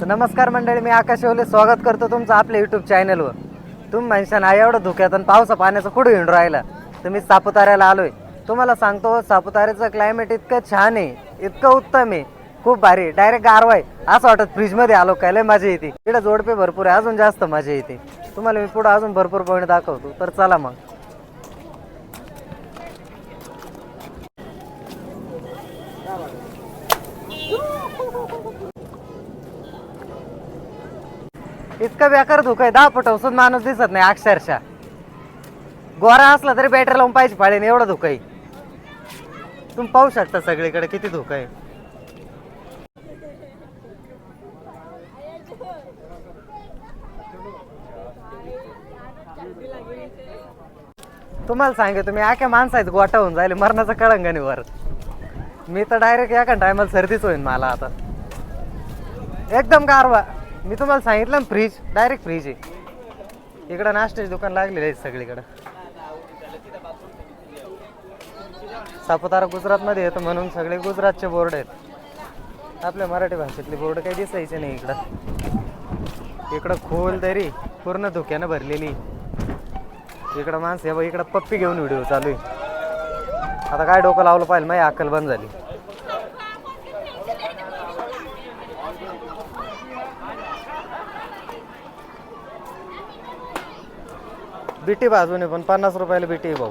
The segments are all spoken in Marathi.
तर नमस्कार मंडळी मी आकाश ओले. स्वागत करतो तुमचं आपल्या युट्यूब चॅनलवर तुम्ही म्हणशान हा एवढं धुक्यात आणि पावसा पाण्याचं कुठं हिंडू राहिला? तर मी सापुताऱ्याला आलोय. तुम्हाला सांगतो सापुताऱ्याचं क्लायमेट इतकं छान आहे इतकं उत्तम आहे. खूप भारी डायरेक्ट गारवा आहे असं वाटत फ्रीजमध्ये आलो काय लय मजा येते. इकडे जोडपे भरपूर आहे. अजून जास्त मजा येते. तुम्हाला मी पुढं अजून भरपूर पॉईंट दाखवतो. तर चला मग. इतकं बेकार धुकं आहे. दहा फुट असून माणूस दिसत नाही अक्षरशः. गोरा असला तरी बॅटरी लावून पाहिजे पाळीने एवढं धुकं आहे. तुम्ही पाहू शकता सगळीकडे किती धुकं आहे. तुम्हाला सांगे तुम्ही आख्या माणसाचं गोटा होऊन जाईल मरणाचं कळंगणीवर मी तर डायरेक्ट एका टायमाला सर्दीच होईन मला आता. एकदम गारवा. मी तुम्हाला सांगितलं ना फ्रीज डायरेक्ट फ्रीज आहे. इकडं नाश्त्याचे दुकान लागलेले आहे सगळीकडं. सापुतारा गुजरातमध्ये येतं म्हणून सगळे गुजरातचे बोर्ड आहेत. आपल्या मराठी भाषेतले बोर्ड काही दिसायचे नाही इकडं. इकडं खोल तरी पूर्ण धुक्यानं भरलेली. इकडं माणसं हे बघ इकडं पप्पी घेऊन व्हिडिओ चालू आहे. आता काय डोकं लावलं पाहिजे माझी अक्कल बंद झाली. बिटी भाजून पण पन्नास रुपयाला बिटी आहे भाऊ.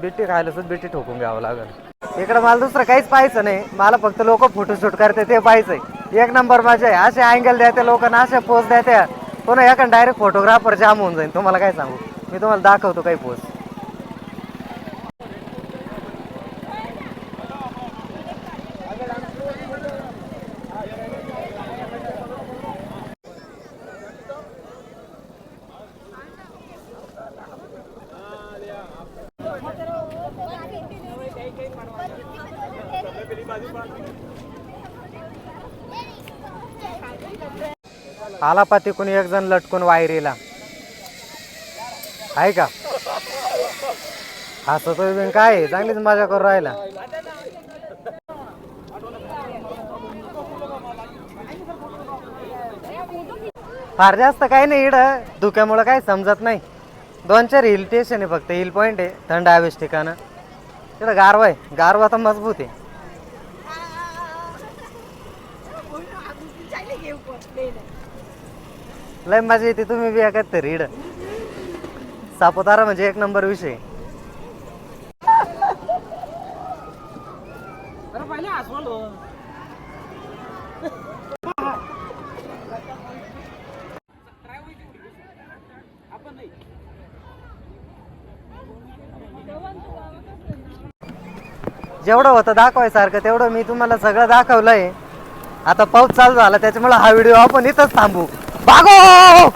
बिटी खायला सुद्धा बिटी ठोकून घ्यावं लागेल. इकडं मला दुसरं काहीच पाहायचं नाही. मला फक्त लोक फोटोशूट करते ते पाहायचंय. एक नंबर माझे असे अँगल द्या लोकांना असे पोस्ट द्या त्या पुन्हा एका डायरेक्ट फोटोग्राफर जाम होऊन जाईल तुम्हाला काय सांगू? मी तुम्हाला दाखवतो काही पोस्ट आला पाती तिकून एक जण लटकून वायरीला. आहे का? हसत काय? आहे? चांगलीच मजा करून राहिला. फार जास्त काही नाही इड. धुक्यामुळं काही समजत नाही. दोन चार हिल स्टेशन आहे फक्त. हिल पॉईंट आहे. थंड हवेच ठिकाणं. तिथं गारवा आहे. गारवा तर मजबूत आहे. लय मजा येते तुम्ही बी एकात तरी इड सापुतारा म्हणजे एक नंबर विषय. जेवढं होतं दाखवायसारखं तेवढं मी तुम्हाला सगळं दाखवलंय. आता पाऊस चालू झाला त्याच्यामुळे हा व्हिडिओ आपण इथंच थांबू. बागो